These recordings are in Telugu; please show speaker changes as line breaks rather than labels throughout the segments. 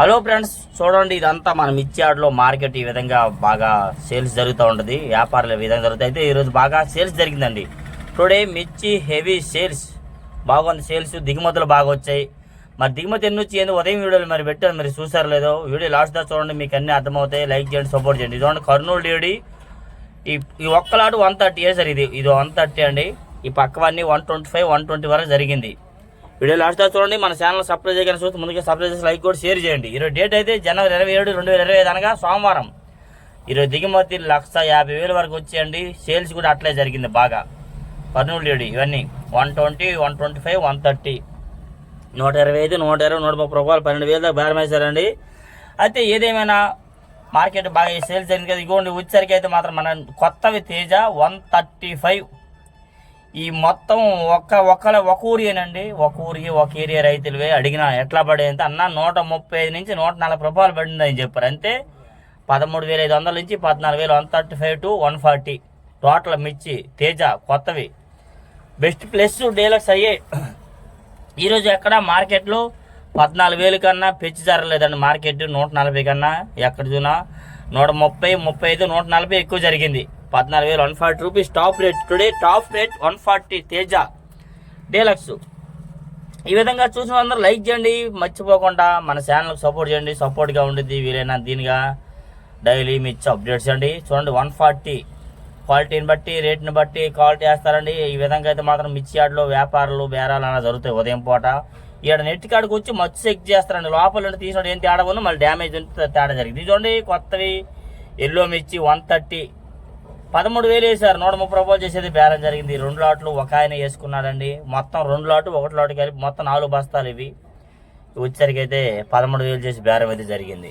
హలో ఫ్రెండ్స్ చూడండి ఇదంతా మన మిర్చియాడ్లో మార్కెట్ ఈ విధంగా బాగా సేల్స్ జరుగుతూ ఉంటుంది. వ్యాపారాలు ఈ విధంగా జరుగుతాయి. అయితే ఈరోజు బాగా సేల్స్ జరిగిందండి. టుడే మిర్చి హెవీ సేల్స్. బాగుంది సేల్స్ దిగుమతులు బాగా వచ్చాయి. మరి దిగుమతి ఎన్ని వచ్చి ఉదయం వీడియోలు మరి పెట్టారు మరి చూసారు లేదో వీడియో లాస్ట్ దా చూడండి మీకు అన్నీ అర్థమవుతాయి. లైక్ చేయండి సపోర్ట్ చేయండి. ఇది చూడండి కర్నూలు డేడి ఈ ఈ ఒక్కలాటు వన్ థర్టీ సార్ ఇది. ఇది వన్ థర్టీ అండి. ఈ పక్కవన్నీ one twenty five one twenty వరకు జరిగింది. వీడియో లాస్ట్ దాకా చూడండి మన ఛానల్ సబ్స్క్రైబ్ చేయగానే చూస్తే ముందుగా సబ్స్క్రైబ్ చేసి లైక్ కూడా షేర్ చేయండి. ఈరోజు డేట్ అయితే జనవరి ఇరవై ఏడు రెండు వేల ఇరవై ఐదు అనగా సోమవారం. ఈరోజు దిగుమతి లక్ష యాభై వేల వరకు వచ్చేయండి. సేల్స్ కూడా అట్లే జరిగింది బాగా. కర్నూలు డేడి ఇవన్నీ one twenty one twenty five one thirty నూట ఇరవై ఐదు నూట ఇరవై నూట ముప్పై రూపాయలు పన్నెండు వేల దాకా బేరం అయితే ఏదేమైనా మార్కెట్ బాగా సేల్స్ జరిగింది కదా ఇగోండి వచ్చేసరికి అయితే మాత్రం మన కొత్తవి తేజ వన్ థర్టీ ఫైవ్ ఈ మొత్తం ఒక్క ఒక్కల ఒక ఊరియేనండి ఒక ఊరికి ఒక ఏరియా రైతులవే అడిగిన ఎట్లా పడేది అన్న నూట ముప్పై ఐదు నుంచి నూట నలభై రూపాయలు పడిందని చెప్పారు. అంతే పదమూడు వేల ఐదు వందల నుంచి పద్నాలుగు వేలు one thirty five two one forty total మిర్చి తేజ కొత్తవి. బెస్ట్ ప్లస్ డీలక్స్ అయ్యే. ఈరోజు ఎక్కడ మార్కెట్లో పద్నాలుగు వేలు కన్నా పెంచి జరగలేదండి మార్కెట్ నూట నలభై కన్నా ఎక్కడ చూనా నూట ముప్పై ముప్పై ఐదు నూట నలభై ఎక్కువ జరిగింది. పద్నాలుగు వేలు one forty rupees. Top rate today top rate one forty Teja deluxe. ఈ విధంగా చూసిన అందరూ లైక్ చేయండి మర్చిపోకుండా మన ఛానల్కి సపోర్ట్ చేయండి. సపోర్ట్గా ఉండేది వీలైనా దీనిగా. డైలీ మిర్చి అప్డేట్స్ అండి. చూడండి వన్ ఫార్టీ క్వాలిటీని బట్టి రేట్ని బట్టి క్వాలిటీ వేస్తారండి. ఈ విధంగా అయితే మాత్రం మిర్చి యార్డ్లో వ్యాపారాలు బేరాలు అలా జరుగుతాయి ఉదయం పూట. ఇక్కడ నెట్ కాడికి వచ్చి మచ్చు చెక్ చేస్తారండి. లోపల నుండి తీసినప్పుడు ఏం తేడా ఉందో మళ్ళీ డ్యామేజ్ ఉంటే తేడా జరిగింది చూడండి కొత్తవి. ఎల్లో మిర్చి వన్ థర్టీ పదమూడు వేలు వేశారు. నూట ముప్పై రూపాయలు చేసేది బేరం జరిగింది. రెండు లాట్లు ఒక ఆయన వేసుకున్నాడండి. మొత్తం రెండు లాటు ఒకటి లాటు కలిపి మొత్తం నాలుగు బస్తాలు ఇవి. వచ్చేసరికి అయితే పదమూడు వేలు చేసి బేరం అయితే జరిగింది.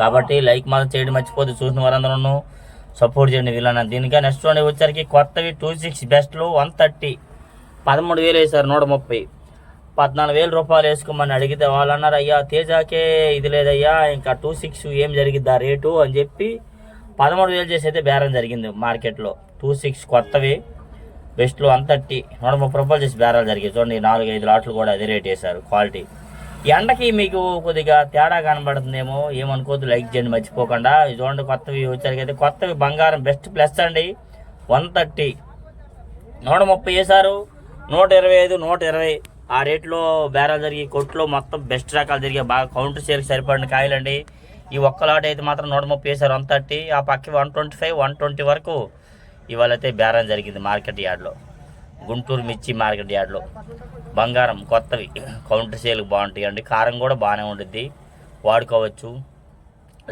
కాబట్టి లైక్ మాత్రం చేయడం మర్చిపోతే చూసిన వారందరూ సపోర్ట్ చేయండి వీళ్ళని. దీనికా నెక్స్ట్ వన్ వచ్చరికి కొత్తవి టూ సిక్స్ బెస్ట్లు వన్ థర్టీ. పదమూడు వేలు వేశారు నూట ముప్పై. పద్నాలుగు వేల రూపాయలు వేసుకోమని అడిగితే వాళ్ళు అన్నారు అయ్యా తేజాకే ఇది లేదయ్యా ఇంకా టూ సిక్స్ ఏం జరిగిద్ది? ఆ రేటు అని చెప్పి పదమూడు వేలు చేసి అయితే బేరం జరిగింది మార్కెట్లో. టూ సిక్స్ కొత్తవి బెస్ట్లు వన్ థర్టీ నూట ముప్పై రూపాయలు చేసి బేరాలు జరిగాయి. చూడండి నాలుగు ఐదు లాట్లు కూడా అదే రేట్ వేశారు క్వాలిటీ. ఈ ఎండకి మీకు కొద్దిగా తేడా కనబడుతుందేమో ఏమనుకోవద్దు లైక్ చేయండి మర్చిపోకుండా. చూడండి కొత్తవి వచ్చారు కదా కొత్తవి బంగారం బెస్ట్ ప్లస్ అండి. వన్ థర్టీ నూట ముప్పై వేశారు నూట ఇరవై ఐదు నూట ఇరవై. ఆ రేట్లో బేరాలు జరిగి కొట్లో మొత్తం బెస్ట్ రకాలు జరిగే బాగా కౌంటర్ సేల్కి సరిపడిన కాయలండి. ఈ ఒక్క లాట్ అయితే మాత్రం నూట ముప్పై వేశారు వన్ థర్టీ ఆ పక్క one twenty five one twenty వరకు ఇవాళ అయితే బేరం జరిగింది మార్కెట్ యార్డ్లో. గుంటూరు మిర్చి మార్కెట్ యార్డ్లో. బంగారం కొత్తవి. కౌంటర్ సేల్ బాగుంటాయి అండి కారం కూడా బాగానే ఉంటుంది వాడుకోవచ్చు.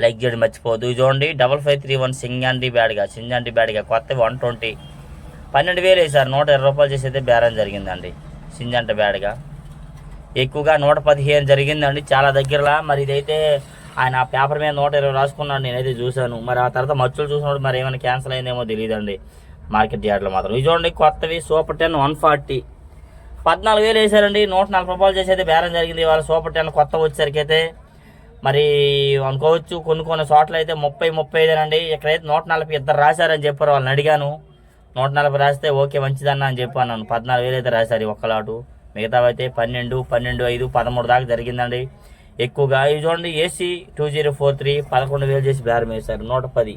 లైక్ చేయడం మర్చిపోదు ఇది చూడండి డబల్ ఫైవ్ త్రీ వన్ సింగండి బ్యాడ్గా సింగండి బ్యాడ్గా కొత్తవి వన్ ట్వంటీ. పన్నెండు వేలు వేసారు. నూట ఇరవై రూపాయలు చేసి అయితే బేరం జరిగిందండి. సింజంట బ్యాడ్గా. ఎక్కువగా నూట పదిహేను జరిగిందండి. చాలా దగ్గరలా. మరి ఇదైతే ఆయన ఆ పేపర్ మీద నూట ఇరవై రాసుకున్నాడు నేనైతే చూశాను. మరి ఆ తర్వాత మచ్చులు చూసినప్పుడు మరి ఏమైనా క్యాన్సిల్ అయిందేమో తెలియదండి. మార్కెట్ యార్డ్లో మాత్రం. ఇది చూడండి కొత్తవి సూపర్ టెన్ వన్ ఫార్టీ. పద్నాలుగు వేలు వేసారండి నూట నలభై రూపాయలు చేసి అయితే బేరం జరిగింది. ఇవాళ సూపర్ టెన్ కొత్త వచ్చేసరికి అయితే. మరి అనుకోవచ్చు కొన్ని కొన్ని చోట్ల అయితే ముప్పై ముప్పై ఐదేనండి ఇక్కడైతే నూట నలభై ఇద్దరు రాశారని చెప్పారు వాళ్ళని అడిగాను. నూట నలభై రాస్తే ఓకే మంచిదన్న అని చెప్పాను నన్ను. పద్నాలుగు వేలు అయితే రాశారు ఈ ఒక్కలాటు. మిగతావైతే పన్నెండు పన్నెండు ఐదు పదమూడు దాకా జరిగిందండి. ఎక్కువగా ఇవి చూడండి AC two zero four three పదకొండు వేలు చేసి బేరం వేశారు. నూట పది.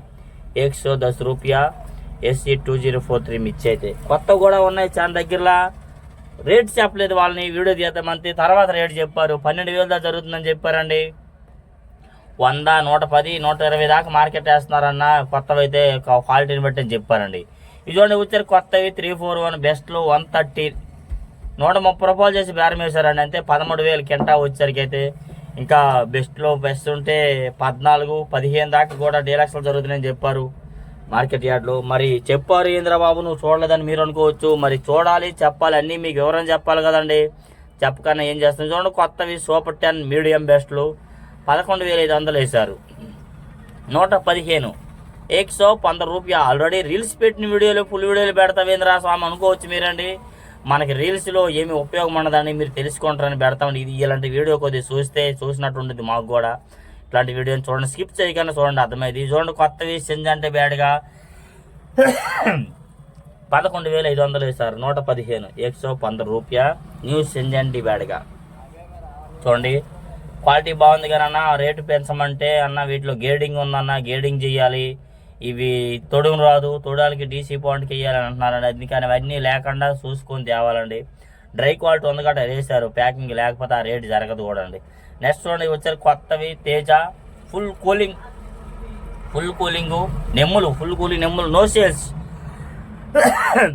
ఎక్సో సో దస్ రూపాయ AC two zero four three మిర్చి అయితే. కొత్త కూడా ఉన్నాయి చాలా దగ్గరలా. రేట్ చెప్పలేదు వాళ్ళని వీడియో తీద్దామంతే తర్వాత రేట్ చెప్పారు. పన్నెండు వేలు దాకా జరుగుతుందని చెప్పారండి. వంద నూట పది నూట ఇరవై దాకా మార్కెట్ వేస్తున్నారన్న కొత్తవి అయితే క్వాలిటీని బట్టి అని చెప్పారండి. ఇది చూడండి వచ్చారు కొత్తవి త్రీ ఫోర్ వన్ బెస్ట్లు వన్ థర్టీ నూట ముప్పై రూపాయలు చేసి బేరం వేశారండి. అంతే పదమూడు వేలు కింటా వచ్చేసరికి అయితే. ఇంకా బెస్ట్లో బెస్ట్ ఉంటే పద్నాలుగు పదిహేను దాకా కూడా డీలక్స్లు జరుగుతున్నాయని చెప్పారు మార్కెట్ యార్డ్లో. మరి చెప్పారు ఇంద్రబాబు నువ్వు చూడలేదని మీరు అనుకోవచ్చు. మరి చూడాలి చెప్పాలి అన్నీ మీకు వివరం చెప్పాలి కదండి. చెప్పకన్నా ఏం చేస్తుంది చూడండి కొత్తవి సూపర్ టెన్ మీడియం బెస్ట్లు పదకొండు వేల ఐదు వందలు వేశారు. నూట పదిహేను. ఏక్ సో రూపాయ ఆల్రెడీ రీల్స్ పెట్టిన వీడియోలు ఫుల్ వీడియోలు పెడతావేంద్రా స్వామి? అనుకోవచ్చు మీరండి. మనకి రీల్స్లో ఏమి ఉపయోగం ఉండదని మీరు తెలుసుకుంటారని పెడతామండి ఇది ఇలాంటి వీడియో కొద్దిగా చూస్తే చూసినట్టు ఉంటుంది మాకు కూడా. ఇట్లాంటి వీడియోని చూడండి. స్కిప్ చేయకుండా చూడండి అర్థమైంది. ఇది చూడండి కొత్తవి సింజ్ అంటే బ్యాడ్గా. పదకొండు వేల ఐదు వందలు వేశారు. నూట పదిహేను. ఎక్సో వంద రూపాయ. న్యూ సింజ్ బ్యాడ్గా. చూడండి. క్వాలిటీ బాగుంది కానీ అన్న రేటు పెంచమంటే అన్న వీటిలో గేడింగ్ ఉందన్న గేడింగ్ చేయాలి. ఇవి తొడుగు రాదు తొడడానికి డీసీ పాయింట్కి వేయాలని అంటున్నారండి. అందుకని అవన్నీ లేకుండా చూసుకొని తేవాలండి. డ్రై క్వాలిటీ ఉంది కాబట్టి వేసారు ప్యాకింగ్ లేకపోతే ఆ రేటు జరగదు కూడా అండి. నెక్స్ట్ చూడండి వచ్చారు కొత్తవి. Teja full cooling full cooling నెమ్ములు full cooling నెమ్ములు. నో సేల్స్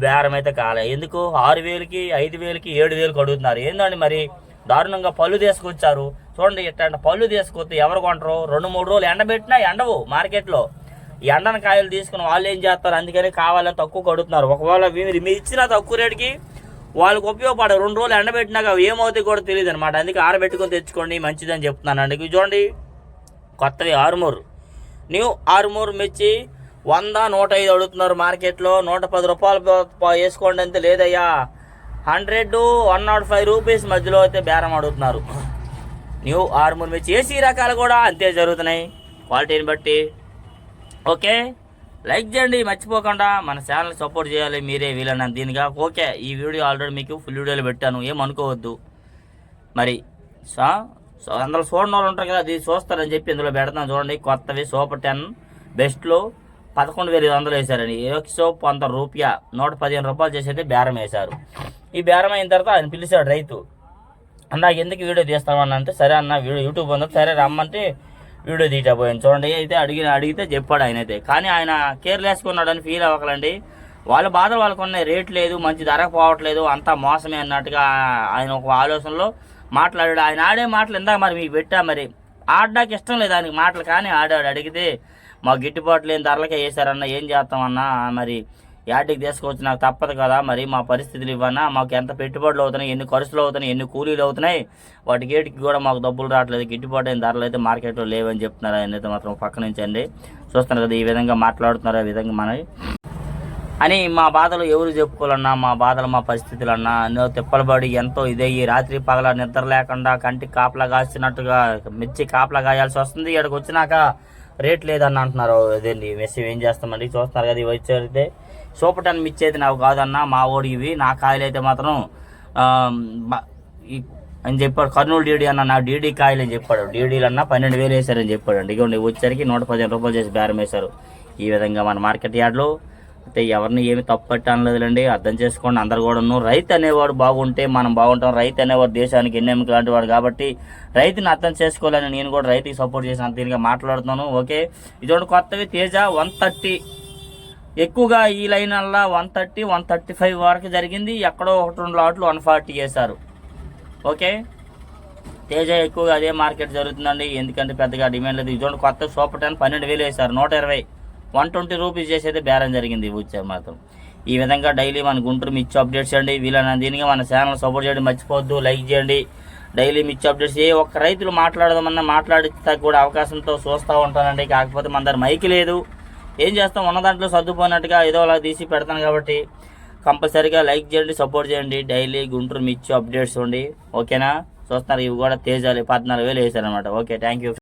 బేరం అయితే కాలే. ఎందుకు? ఆరు వేలకి ఐదు వేలకి ఏడు వేలకి అడుగుతున్నారు. ఏందండి మరి? దారుణంగా పళ్ళు తీసుకొచ్చారు. చూడండి ఇట్లాంటి పళ్ళు తీసుకొస్తే ఎవరు కొంటారు? రెండు మూడు రోజులు ఎండబెట్టినా ఎండవు మార్కెట్లో. ఎండన కాయలు తీసుకుని వాళ్ళు ఏం చేస్తారు? అందుకని కావాలని తక్కువ కడుగుతున్నారు ఒకవేళ మీరు మీరు ఇచ్చిన తక్కువ రేటుకి వాళ్ళకి ఉపయోగపడదు. రెండు రోజులు ఎండబెట్టినాక ఏమవుతాయి కూడా తెలియదు అనమాట అందుకే ఆరబెట్టుకొని తెచ్చుకోండి మంచిదని చెప్తున్నానండి ఇవి చూడండి కొత్తవి ఆరుమూరు. న్యూ ఆరుమూరు మిర్చి వంద నూట ఐదు అడుగుతున్నారు మార్కెట్లో. నూట పది రూపాయలు వేసుకోండి అంతే లేదయ్యా. Hundred one not five rupees మధ్యలో అయితే బేరం అడుగుతున్నారు. న్యూ ఆరుమూరు మిర్చి. ఏసీ రకాలు కూడా అంతే జరుగుతున్నాయి. క్వాలిటీని బట్టి ఓకే? లైక్ చేయండి మర్చిపోకుండా మన ఛానల్ సపోర్ట్ చేయాలి మీరే వీలన్నా దీనిగా. ఓకే ఈ వీడియో ఆల్రెడీ మీకు ఫుల్ వీడియోలో పెట్టాను ఏమనుకోవద్దు మరి సో అందులో చూడని వాళ్ళు ఉంటారు కదా అది చూస్తారని చెప్పి ఇందులో పెడతాను. చూడండి కొత్తవి సూపర్ టెన్ బెస్ట్లో పదకొండు వేల ఐదు వందలు వేశారండి. ఏక్సో వంద రూపాయ నూట పదిహేను రూపాయలు చేసేది బేరం వేశారు. ఈ బేరం అయిన తర్వాత ఆయన పిలిచాడు రైతు అన్న ఎందుకు వీడియో తీస్తామని అంటే సరే అన్న వీడియో యూట్యూబ్ ఉంది. సరే రమ్మంటే వీడియో తీయబోయాను చూడండి అయితే అడిగి అడిగితే చెప్పాడు ఆయన అయితే కానీ ఆయన కేర్లెస్గా ఉన్నాడని ఫీల్ అవ్వకలండి. వాళ్ళ బాధలు వాళ్ళకు ఉన్నాయి. రేట్ లేదు మంచి ధర పోవట్లేదు అంతా మోసమే అన్నట్టుగా ఆయన ఒక ఆలోచనలో మాట్లాడాడు. ఆయన ఆడే మాటలు ఇందాక మరి మీకు పెట్టా మరి. ఆడడానికి ఇష్టం లేదు ఆయనకి మాటలు కానీ ఆడాడు. అడిగితే మాకు గిట్టుబాటు లేని ధరలకే వేశారన్న ఏం చేస్తామన్నా? మరి యాటికి తీసుకొచ్చి నాకు తప్పదు కదా. మరి మా పరిస్థితులు ఇవ్వనా? మాకు ఎంత పెట్టుబడులు అవుతున్నాయి? ఎన్ని ఖర్చులు అవుతున్నాయి? ఎన్ని కూలీలు అవుతున్నాయి? వాటి గేటికి కూడా మాకు డబ్బులు రావట్లేదు. గిట్టుబాటు అయిన ధరలు అయితే మార్కెట్లో లేవని చెప్తున్నారు. ఆయన అయితే మాత్రం పక్క నుంచి అండి. చూస్తున్నారు కదా ఈ విధంగా మాట్లాడుతున్నారు ఆ విధంగా మనవి. అని మా బాధలు ఎవరు చెప్పుకోవాలన్నా మా బాధలు మా పరిస్థితులు అన్నా ఎన్నో తిప్పలబడి ఎంతో ఇదయ్యి రాత్రి పగల నిద్ర లేకుండా కంటికి కాపలా కాసినట్టుగా మిర్చి కాపలా కాయాల్సి వస్తుంది. ఇక్కడికి వచ్చినాక రేట్ లేదని అంటున్నారు. అదేంటి మెసేజ్ ఏం చేస్తామండి చూస్తున్నారు కదా ఇవి వచ్చేది సూపర్ టెన్ మిర్చి అయితే నాకు కాదన్న మా ఓడి ఇవి నా కాయలు అయితే మాత్రం అని చెప్పాడు కర్నూలు డీడీ అన్న నా డీడీ కాయలు అని చెప్పాడు. డీడీలు అన్న పన్నెండు వేలు వేశారని చెప్పాడు అండి ఇగోండి వచ్చరికి నూట పదిహేను రూపాయలు చేసి బేరం వేశారు. ఈ విధంగా మన మార్కెట్ యార్డ్లో అయితే ఎవరిని ఏమి తప్పు అనలేదులేండి. అర్థం చేసుకోండి అందరు కూడా రైతు అనేవాడు బాగుంటే మనం బాగుంటాం. రైతు అనేవాడు దేశానికి ఎన్నెముక లాంటి వాడు కాబట్టి రైతుని అర్థం చేసుకోవాలని నేను కూడా రైతుకి సపోర్ట్ చేసి అంత దీనిగా మాట్లాడుతున్నాను. ఓకే? ఇదొకటి కొత్తవి తేజ వన్ థర్టీ ఎక్కువగా ఈ లైన్ అలా one thirty one thirty five వరకు జరిగింది. ఎక్కడో ఒకటి రెండు లాట్లు వన్ ఫార్టీ చేశారు. ఓకే? తేజ ఎక్కువగా అదే మార్కెట్ జరుగుతుందండి. ఎందుకంటే పెద్దగా డిమాండ్ లేదు. ఇటువంటి కొత్త సూపర్ టెన్ పన్నెండు వేలు వేశారు. నూట ఇరవై. వన్ ట్వంటీ రూపీస్ చేసేది బేరం జరిగింది వచ్చారు మాత్రం. ఈ విధంగా డైలీ మన గుంటూరు మిర్చి అప్డేట్స్ చేయండి వీళ్ళని దీనిగా మన ఛానల్ సపోర్ట్ చేయండి మర్చిపోవద్దు. లైక్ చేయండి. డైలీ మిర్చి అప్డేట్స్ ఏ ఒక్క రైతులు మాట్లాడదామన్నా మాట్లాడితే కూడా అవకాశంతో చూస్తూ ఉంటానండి. కాకపోతే మన దగ్గర మైక్ లేదు. ఏం చేస్తాం? ఉన్న దాంట్లో సర్దుపోయినట్టుగా ఏదో అలా తీసి పెడతాను కాబట్టి కంపల్సరీగా లైక్ చేయండి సపోర్ట్ చేయండి. డైలీ గుంటూరు మిర్చి అప్డేట్స్ ఉండి ఓకేనా? చూస్తున్నారు ఇవి కూడా తేజాలి పద్నాలుగు వేలు వేసారనమాట ఓకే థ్యాంక్ యూ.